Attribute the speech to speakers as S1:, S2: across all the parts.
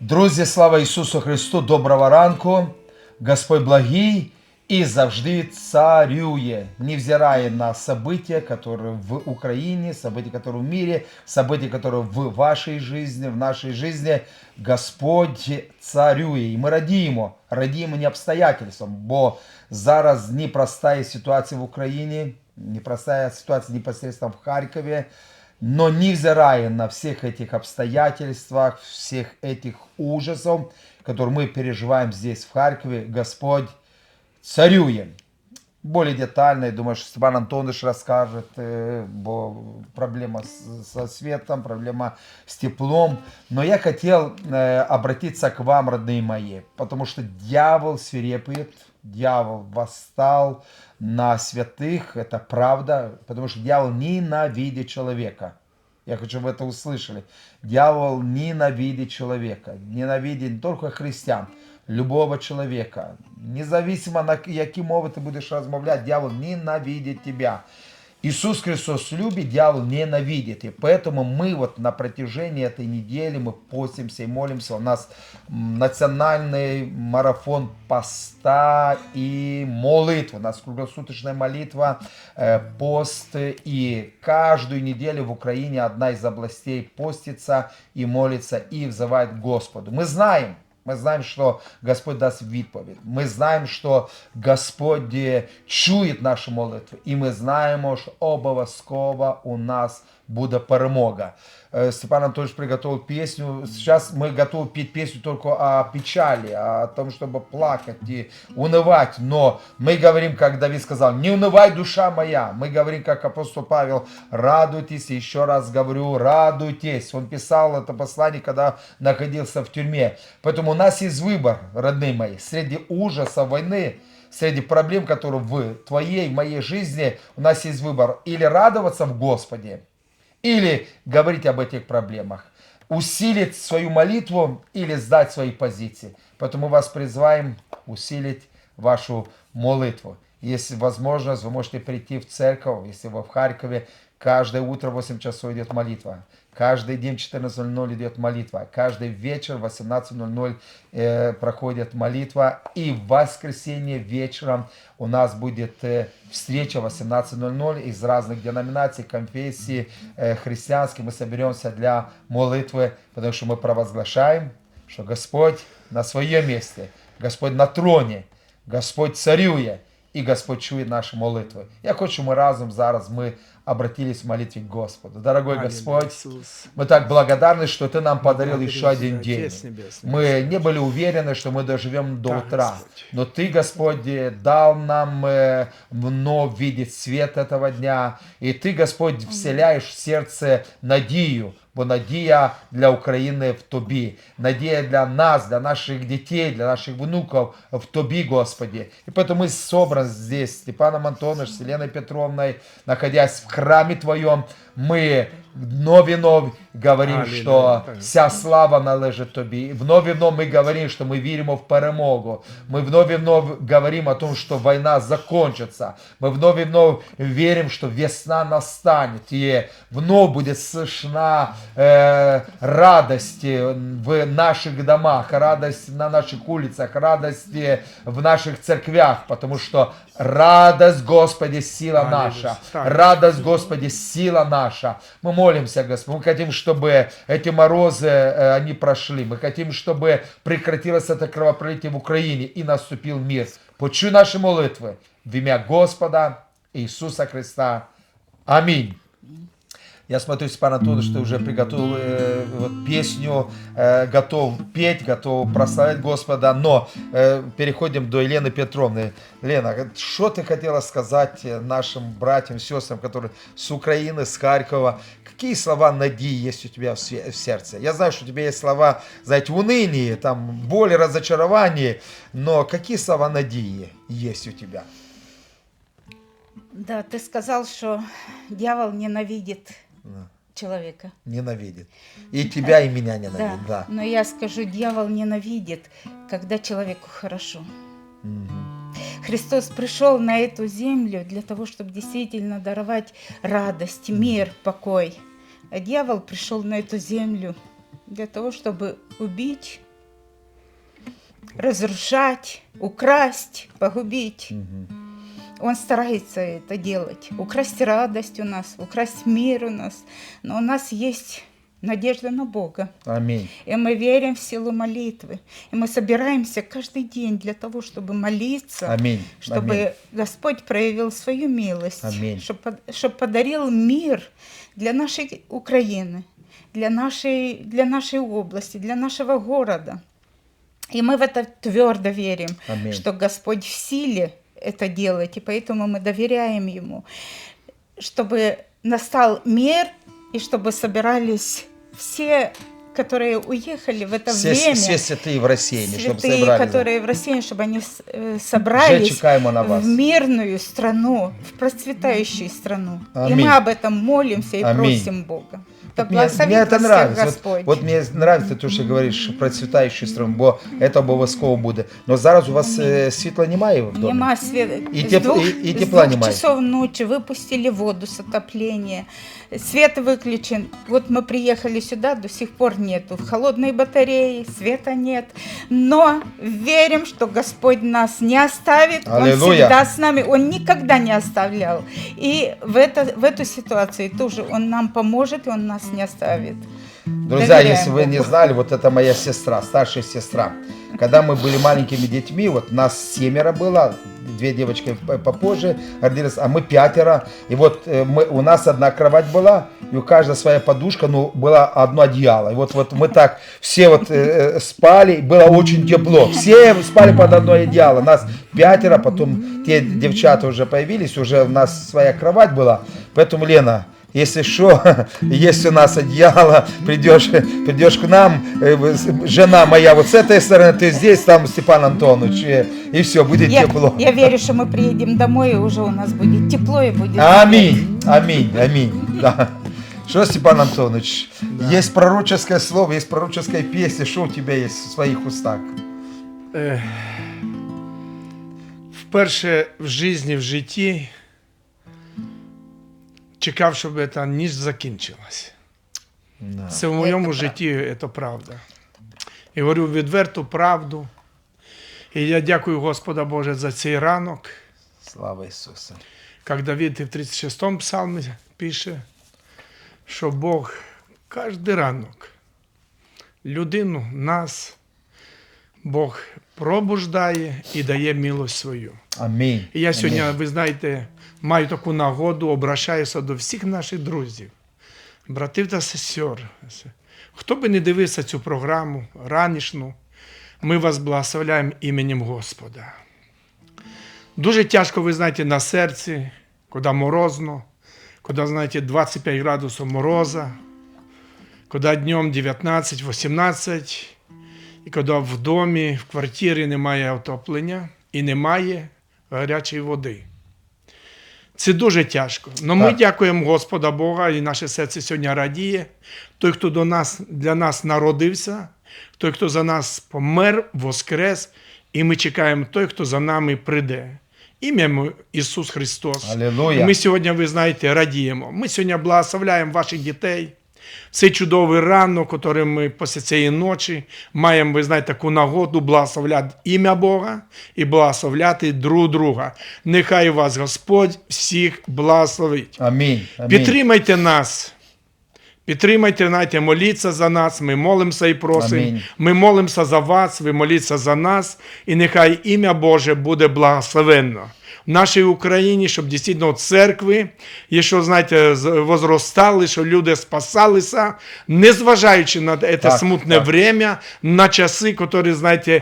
S1: Друзі, слава Ісусу Христу! Доброго ранку! Господь благий і завжди царює, невзирая на события, которые в Украине, события, которые в мире, события, которые в вашей жизни, в нашей жизни. Господь царює. І ми радіємо, радіємо не обстоятельствам, бо зараз непростая ситуація в Україні, непростая ситуація непосредственно в Харкові. Но невзирая на всех этих обстоятельствах, всех этих ужасов, которые мы переживаем здесь, в Харькове, Господь царює. Более детально, я думаю, что Степан Антонович расскажет, э, бо проблема со светом, проблема с теплом. Но я хотел э, обратиться к вам, родные мои, потому что дьявол свирепует, дьявол восстал на святых, это правда, потому что дьявол ненавидит человека. Я хочу, чтобы вы это услышали. Дьявол ненавидит человека. Ненавидит не только христиан, любого человека. Независимо на які мови ти будеш розмовляти, дьявол ненавидит тебя. Иисус Христос любит, дьявол ненавидит. И поэтому мы вот на протяжении этой недели мы постимся и молимся. У нас национальный марафон поста и молитвы. У нас круглосуточная молитва, э, пост. И каждую неделю в Украине одна из областей постится и молится и взывает Господу. Мы знаем, мы знаем, что Господь даст відповідь. Ми знаємо, що Господь е, чує наші молитви. І ми знаємо, що обов'язково у нас буде перемога. Э, Степан Анатольевич приготовил песню. Сейчас мы готовы петь песню только о печали, о том, чтобы плакать и унывать. Но мы говорим, как Давид сказал, не унывай, душа моя. Мы говорим, как апостол Павел, радуйтесь. Еще раз говорю, радуйтесь. Он писал это послание, когда находился в тюрьме. Поэтому у нас есть выбор, родные мои, среди ужаса войны, среди проблем, которые в твоей, моей жизни, у нас есть выбор. Или радоваться в Господе, или говорить об этих проблемах, усилить свою молитву или сдать свои позиции. Поэтому вас призываем усилить вашу молитву. Если возможность, вы можете прийти в церковь, если вы в Харькове, каждое утро в 8 часов идет молитва. Каждый день в 14.00 идет молитва. Каждый вечер в 18.00 э, проходит молитва. И в воскресенье вечером у нас будет э, встреча в 18.00 из разных деноминаций, конфессий э, христианских. Мы соберемся для молитвы, потому что мы провозглашаем, что Господь на своем месте, Господь на троне, Господь царює. І Господь чує наші молитви. Я хочу, щоб ми разом зараз ми обратились в молитве к Господу. Дорогой
S2: Аллилуйя,
S1: Господь,
S2: Иисус.
S1: мы так благодарны, что Ты нам подарил еще один день. Мы не были уверены, что мы доживем до утра. Но Ты, Господь, дал нам э, вновь видеть свет этого дня. И Ты, Господь, вселяешь в сердце надію Бо надія для України в Тобі, надія для нас, для наших дітей, для наших внуков в Тобі, Господи. И поэтому мы собраны здесь, с Степаном Антоновичем, с Еленой Петровной, находясь в храме Твоем, мы вновь и вновь говорим,
S2: Аллилуйя.
S1: что вся слава належить Тобі. Вновь и вновь мы говорим, что мы верим в перемогу. Мы вновь и вновь говорим о том, что война закончится. Мы вновь и вновь верим, что весна настанет. И вновь будет слышна э, радость в наших домах, радость на наших улицах, радость в наших церквях, потому что радость Господи сила наша. Радость Господи сила наша. Мы молимся, Господь. Мы хотим, чтобы эти морозы, э, они прошли. Мы хотим, чтобы прекратилось это кровопролитие в Украине и наступил мир. Почуй наши молитвы в имя Господа Иисуса Христа. Аминь. Я смотрю, Степан Антонович, ты уже приготовил э, вот, песню, э, готов петь, готов прославить Господа, но э, переходим до Елены Петровны. Лена, что ты хотела сказать нашим братьям, сестрам, которые с Украины, с Харькова? Какие слова надеи есть у тебя в, сердце? Я знаю, что у тебя есть слова, знаете, уныние, там, боли, разочарование, но какие слова надеи есть у тебя?
S3: Да, ты сказал, что дьявол ненавидит
S1: Да.
S3: человека.
S1: Ненавидит. И тебя, и меня
S3: Да.
S1: ненавидит, да.
S3: Но я скажу, дьявол ненавидит, когда человеку хорошо.
S1: Мгм.
S3: Христос пришел на эту землю для того, чтобы действительно даровать радость, мир, покой. А дьявол пришел на эту землю для того, чтобы убить, разрушать, украсть, погубить. Он старается это делать. Украсть радость у нас, украсть мир у нас. Но у нас есть надежда на Бога.
S1: Аминь.
S3: И мы верим в силу молитвы. И мы собираемся каждый день для того, чтобы молиться,
S1: Аминь.
S3: чтобы
S1: Аминь.
S3: Господь проявил свою милость,
S1: Аминь.
S3: чтобы, подарил мир для нашей Украины, для нашей, для нашей области, для нашего города. И мы в это твердо верим,
S1: Аминь.
S3: что Господь в силе это делать, и поэтому мы доверяем Ему, чтобы настал мир, и чтобы собирались все, которые уехали в это
S1: Все,
S3: время,
S1: все святые в России, чтобы
S3: святые,
S1: собрались.
S3: которые в России, чтобы они э, собрались
S1: на вас.
S3: в мирную страну, в процветающую страну. И
S1: Аминь.
S3: мы об этом молимся и
S1: Аминь.
S3: просим Бога. Да
S1: Вот мне,
S3: благословит
S1: мне это
S3: вас всех
S1: нравится.
S3: Господь.
S1: Вот, вот мне нравится те, що говориш про цвітаючу страну, бо це обов'язково буде. Но зараз у вас е, світла немає в домі?
S3: Нема света.
S1: И
S3: с
S1: теп-
S3: двух,
S1: и- и
S3: с
S1: тепла
S3: двух
S1: нема.
S3: часов ночи выпустили воду с отопления. Свет выключен. Вот мы приехали сюда, до сих пор нету. В холодной батарее света нет. Но верим, что Господь нас не оставит. Он
S1: Аллилуйя.
S3: всегда с нами. Он никогда не оставлял. И в, это, в эту ситуацию тоже Он нам поможет, и Он нас не оставит.
S1: Друзья,
S3: Доверяем
S1: если вы не знали, вот это моя сестра, старшая сестра. Когда мы были маленькими детьми, вот нас семеро было, две девочки попозже родились, а мы пятеро. И вот э, мы, у нас одна кровать была, и у каждого своя подушка, ну, было одно одеяло. И вот, вот мы так все вот э, э, спали, было очень тепло. Все спали под одно одеяло. Нас пятеро, потом те девчата уже появились, уже у нас своя кровать была. Поэтому, Лена, если что, есть у нас одеяло, придешь, придешь к нам, э, жена моя вот с этой стороны, ты здесь, там Степан Антонович, э, и все, будет
S3: Я,
S1: тепло.
S3: я верю, что мы приедем домой, и уже у нас будет тепло и будет
S1: Аминь, аминь, аминь. Да. Что, Степан Антонович, есть пророческое слово, есть пророческая песня, что у тебя есть в своих устах?
S2: Е, Вперше в житті, в житті чекав, щоб ця ніч закінчилась. Це в моєму житті це правда. І говорю відверту правду. І я дякую Господа Боже за цей ранок,
S1: Слава Иисусу.
S2: як Давид в 36-му псалмі пише, що Бог кожен ранок людину, нас, Бог пробуждає і дає милость свою.
S1: Аминь.
S2: І я сьогодні,
S1: Аминь.
S2: ви знаєте, маю таку нагоду, обращаюся до всіх наших друзів, братів та сестер. Хто би не дивився цю програму ранішну, ми вас благословляємо іменем Господа. Дуже тяжко, ви знаєте, на серці, коли морозно, коли, знаєте, 25 градусів мороза, коли днем 19-18, і коли в домі, в квартирі немає отоплення і немає гарячої води. Це дуже тяжко. Але ми дякуємо Господа Бога, і наше серце сьогодні радіє. Той, хто до нас, для нас народився, той, хто за нас помер, воскрес, і ми чекаємо той, хто за нами прийде. Ім'я Ісус Христос.
S1: Алілуя.
S2: Ми сьогодні, ви знаєте, радіємо. Ми сьогодні благословляємо ваших дітей. Цей чудовий ранок, який ми після цієї ночі маємо, ви знаєте, таку нагоду благословляти ім'я Бога і благословляти друг друга. Нехай вас Господь всіх благословить.
S1: Аминь. Аминь.
S2: Підтримайте нас. Підтримайте, знаєте, моліться за нас. Ми молимося і просимо.
S1: Амінь.
S2: Ми молимося за вас, ви моліться за нас, і нехай ім'я Боже буде благословенно. Нашій Україні, щоб дійсно церкви, що, знаєте, возростали, що люди спасалися, незважаючи на це
S1: Так,
S2: смутне
S1: так.
S2: время, на часи, які, знаєте,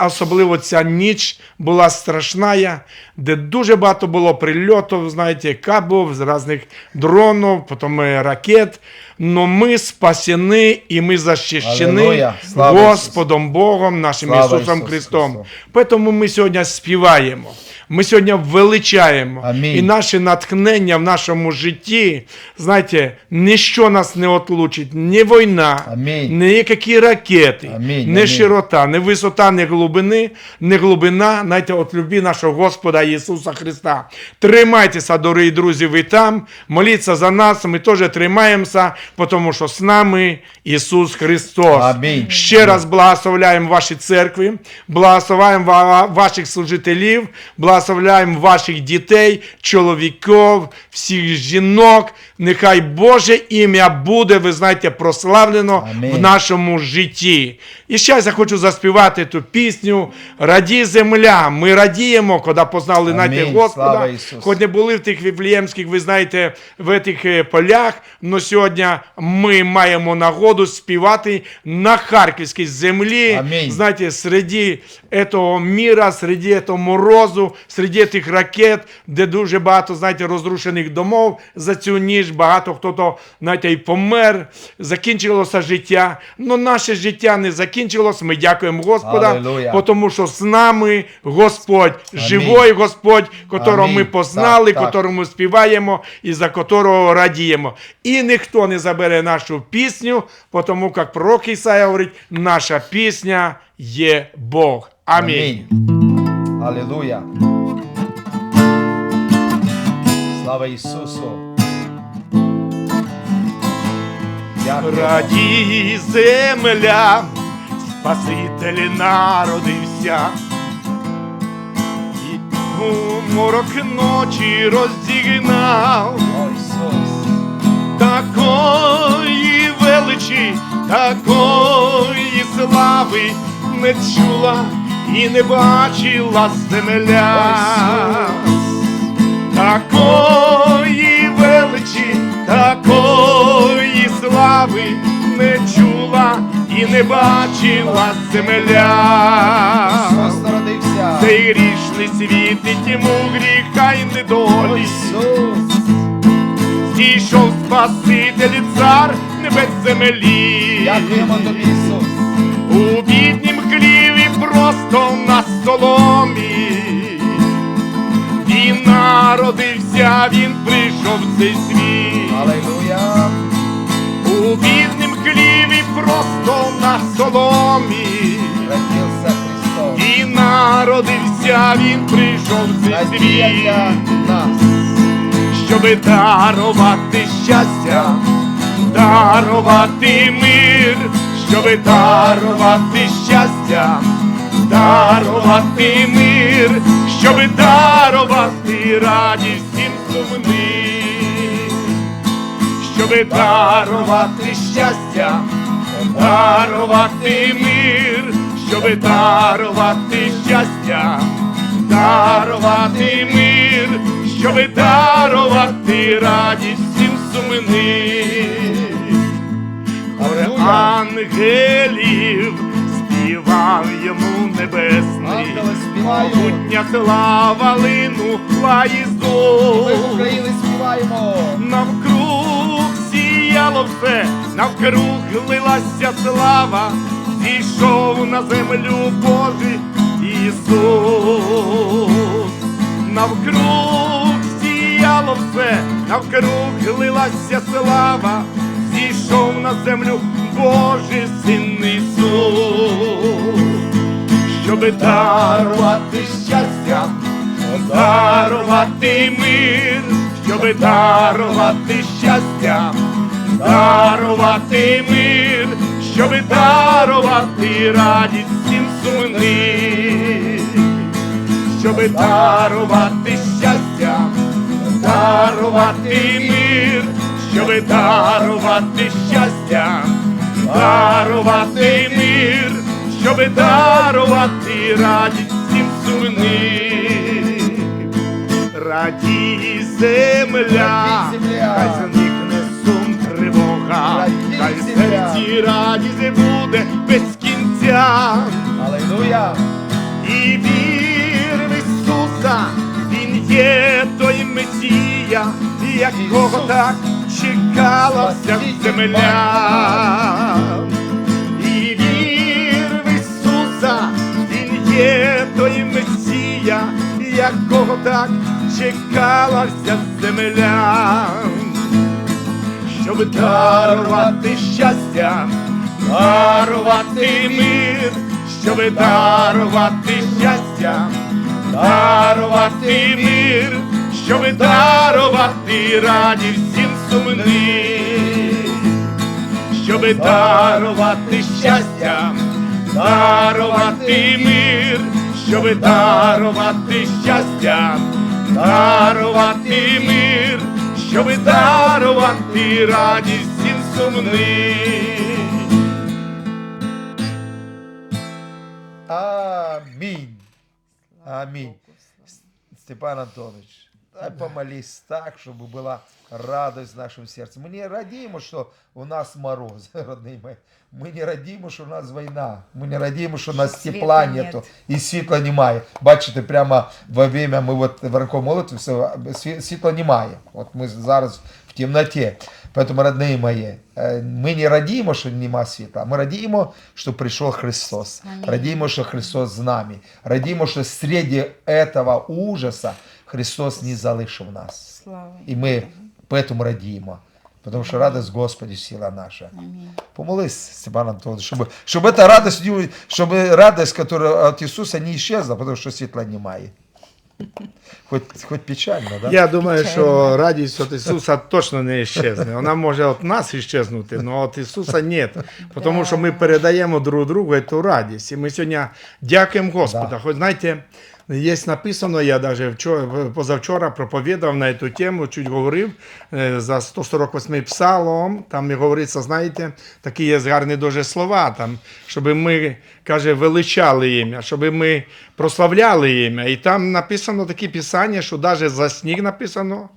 S2: особливо ця ніч була страшна, де дуже багато було прильотів, знаєте, кабів, з різних дронів, потім е, ракет. Но ми спасені і ми.
S1: Слава
S2: Господом Богом, нашим
S1: Слава
S2: Ісусом
S1: Ісусу
S2: Христом. Тому ми сьогодні співаємо. Ми сьогодні величаємо.
S1: Амінь.
S2: І наше натхнення в нашому житті, знаєте, ніщо нас не отлучить, ні війна,
S1: Амінь.
S2: ні які ракети,
S1: Амінь,
S2: ні широта, ні висота, ні глибини, ні глибина, знаєте, от любі нашого Господа Ісуса Христа. Тримайтеся, дорогі друзі, ви там, моліться за нас, ми теж тримаємося. Тому що з нами Ісус Христос.
S1: Амінь.
S2: Ще раз благословляємо ваші церкви, благословляємо ваших служителів, благословляємо ваших дітей, чоловіків, всіх жінок. Нехай Боже ім'я буде, ви знаєте, прославлено
S1: Амінь.
S2: в нашому житті. І зараз я хочу заспівати ту пісню Раді земля. Ми радіємо, коли познали
S1: Амінь.
S2: Господа. Хоч не були в тих віфлеємських, ви знаєте, в тих е, полях, але сьогодні ми маємо нагоду співати на харківській землі.
S1: Амінь.
S2: Знаєте, серед цього міра, серед цього морозу, серед тих ракет, де дуже багато, знаєте, розрушених домов за цю ніч, багато хто то, знаєте, і помер, закінчилося життя. Но наше життя не закінчилось. Ми дякуємо Господа, тому що з нами Господь, живой Господь, котрого ми познали,
S1: Так, так.
S2: котрому співаємо і за котрого радіємо. І ніхто не забере нашу пісню, тому як пророк Ісая говорить, наша пісня є Бог. Амінь.
S1: Амінь. Алілуя. Слава Ісусу. Дякую.
S2: Раді земля, Спаситель народився, і у морок ночі роздігнав.
S1: О, Ісус.
S2: Такої величі, такої слави не чула і не бачила земля. Такої величі, такої слави не чула і не бачила земля. Цей грішний світ і тьму гріха й недолі. Зійшов Спаситель і цар небес землі.
S1: Дякуємо тобі, Ісус.
S2: У біднім хліві просто на соломі. Він народився, він прийшов в цей світ.
S1: Алілуя.
S2: У біднім хліві просто на соломі.
S1: Родився Христос.
S2: Він народився, він прийшов в цей
S1: Надія
S2: світ.
S1: нас.
S2: Щоби дарувати щастя, дарувати мир, щоби дарувати щастя, дарувати мир, щоби дарувати радість всім сумним, щоби дарувати щастя, дарувати мир, щоби дарувати щастя, дарувати мир, щоби дарувати радість всім сумним. Горе ангелів співав йому небесний, могутня слава.
S1: України співаємо.
S2: Навкруг сіяло все, навкруг лилася слава, зійшов на землю Божий Ісус. Навкруг сіяло все, навкруг лилася слава, зійшов на землю Божий Син Ісус. Щоби дарувати щастя, дарувати мир, щоби дарувати щастя, дарувати мир, щоби дарувати радість всім сумним, щоби дарувати щастя, дарувати мир, щоби дарувати щастя, дарувати мир, щоби дарувати радість всім сумним. Радій земля, хай зникне сум тривога, хай серці радість буде без кінця.
S1: Алілуя.
S2: І вір в Ісуса, Він є той Месія, якого так чекала вся земля. І вір в Ісуса, Він є той Месія, якого так чекала вся земля. Щоб дарувати щастя, дарувати мир, щоб дарувати щастя, дарувати мир, щоб дарувати радість всім сумним, щоби дарувати щастя, дарувати мир, щоби дарувати щастя, дарувати мир, щоби дарувати радість всім сумним.
S1: Аминь. Аминь. Степан Антонович, дай помолись так, чтобы была радость в нашем сердце. Мы не радіємо, що у нас мороз, родные мои. Ми не радіємо, що у нас війна. Ми не радіємо, що у нас
S3: Що
S1: тепла
S3: світла
S1: нету
S3: нет.
S1: і світла немає. Бачите, прямо во время ми от в ранковій молитві все, сві- світла немає. От ми зараз в темноті. Поэтому, родные мої, е, ми не радіємо, що нема світла. Ми радіємо, що прийшов Христос.
S3: Амінь.
S1: Радіємо, що Христос з нами. Радіємо, що серед этого ужаса Христос не залишив нас.
S3: Слава.
S1: І ми поэтому радіємо. Потому що радость Господі сила наша.
S3: Аминь.
S1: Помолись, Степан Антонович, чтобы, чтобы эта радость, не- чтобы радость, которая от Иисуса не исчезла, потому что світла немає. Хоть, хоть печально, да?
S2: Я думаю,
S3: Звичайно.
S2: що радість від Ісуса точно не іщезне. Вона може від нас іщезнути, але від Ісуса ні. Тому що ми передаємо друг другу цю радість. І ми сьогодні дякуємо Господа.
S1: Да.
S2: Хоч знаєте, є написано, я навіть вчора, позавчора проповідав на цю тему, чуть говорив е, за 148 псалом. Там і говориться, знаєте, такі є гарні дуже слова, там, щоб ми, каже, величали ім'я, щоб ми прославляли ім'я. І там написано такі писання, що навіть за сніг написано,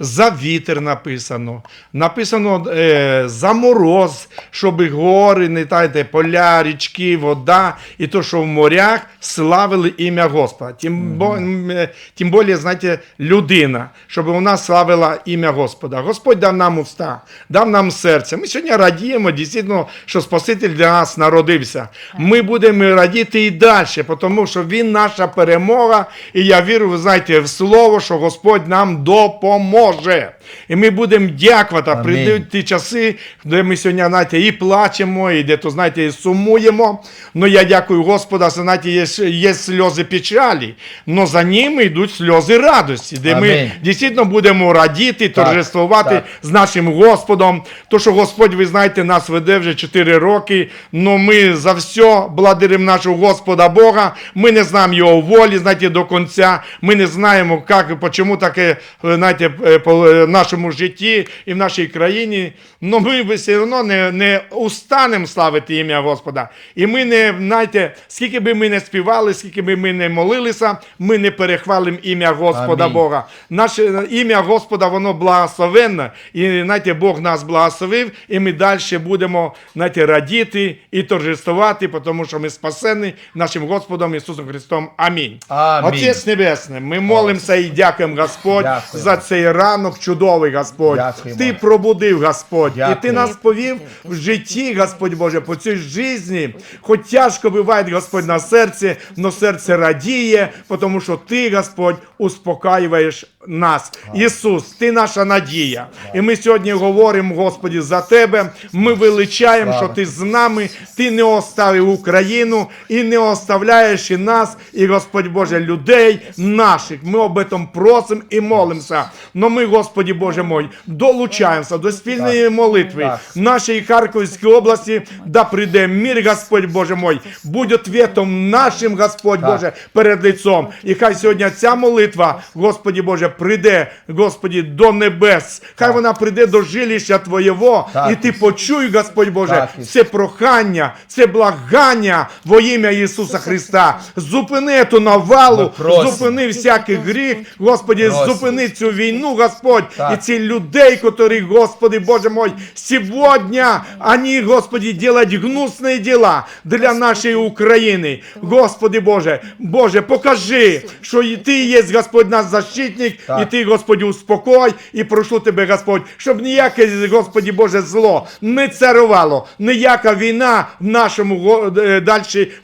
S2: за вітер написано, написано е, за мороз, щоб гори, не знаєте, поля, річки, вода, і то, що в морях славили ім'я Господа. Тим, м, е, тим більше, знаєте, людина, щоб вона славила ім'я Господа. Господь дав нам уста, дав нам серце. Ми сьогодні радіємо, дійсно, що Спаситель для нас народився. Ми будемо радіти і далі, тому що Він наша перемога. І я вірю, ви знаєте, в слово, що Господь нам допоможе. І ми будемо дякувати.
S1: Амінь.
S2: Прийдуть ті часи, де ми сьогодні, знаєте, і плачемо, і де то, знаєте, і сумуємо. Ну я дякую Господа, що, знаєте, є, є сльози печалі, але за ними йдуть сльози радості, де ми дійсно будемо радіти,
S1: Так,
S2: торжествувати
S1: так.
S2: з нашим Господом. То, що Господь, ви знаєте, нас веде вже 4 роки, але ми за все благодаримо нашого Господа Бога. Ми не знаємо Його волі, знаєте, до кінця. Ми не знаємо, як, чому таке, знаєте, е, е, нашому житті і в нашій країні. Але ми все одно не, не устанемо славити ім'я Господа. І ми не, знаєте, скільки би ми не співали, скільки би ми не молилися, ми не перехвалимо ім'я Господа
S1: Амінь.
S2: Бога. Наше ім'я Господа, воно благословенне. І знаєте, Бог нас благословив, і ми далі будемо знаєте, радіти і торжествувати, тому що ми спасені нашим Господом Ісусом Христом. Амінь.
S1: Амінь.
S2: Отець Небесний, ми молимося і дякуємо, Господь,
S1: Дякуємо.
S2: за цей ранок чудовий, Господь.
S1: Дякуємо.
S2: Ти пробудив, Господь, і ти нас повів в житті, Господь Боже, по цій житті. Хоч тяжко буває, Господь, на серці, но серце радіє, тому що ти, Господь, успокаюєш нас. Ісус, ти наша надія. І ми сьогодні говоримо, Господі, за тебе. Ми величаємо, що ти з нами, ти не оставив Україну і не оставляєш і нас, і Господь Боже, людей наших. Ми об этом просимо і молимося. Но ми, Господі Боже мой, долучаємося до спільної молитви в нашій Харківській області, да прийде мир, Господь Боже мой, будь ответом нашим, Господь Боже, перед лицом. І хай сьогодні ця молитва, Господі Боже, прийде, Господі, до небес. Хай вона прийде до жилища Твоєго, і ти почуй, Господь Боже, це прохання, це благання во ім'я Ісуса Христа. Зупини ту навалу, зупини всякий гріх, Господі, зупини цю війну, Господь,
S1: Так.
S2: і ці людей, які, Господи, Боже мой, сегодня они, Господи, делать гнусные дела для нашей Украины. Господи Боже, Боже, покажи, що і Ти є, Господь, наш защитник,
S1: Так.
S2: і Ти, Господи, успокой, і прошу Тебе, Господь, щоб ніяке, Господи Боже, зло не царувало, ніяка війна в нашому е,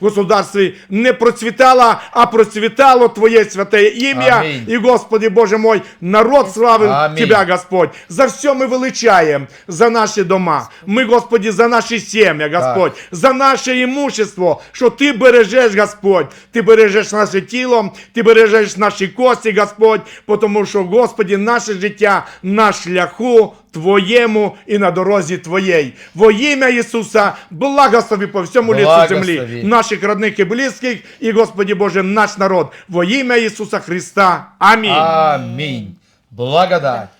S2: государстві не процвітала, а процвітало Твоє святе ім'я.
S1: Амінь.
S2: І, Господи Боже мой, народ славив
S1: Амінь.
S2: Тебя, Господь. За все ми величаємо, за наші дома. Ми, Господи, за наші сім'ї, Господь, за наше імущество, що Ти бережеш, Господь. Ти бережеш наше тіло, Ти бережеш наші кості, Господь, тому тому що, Господі, наше життя на шляху Твоєму і на дорозі Твоєї. Во ім'я Ісуса, благослови по всьому лицу землі, наших родних і близьких, і, Господі Боже, наш народ. Во ім'я Ісуса Христа. Амінь.
S1: Аминь. Благодать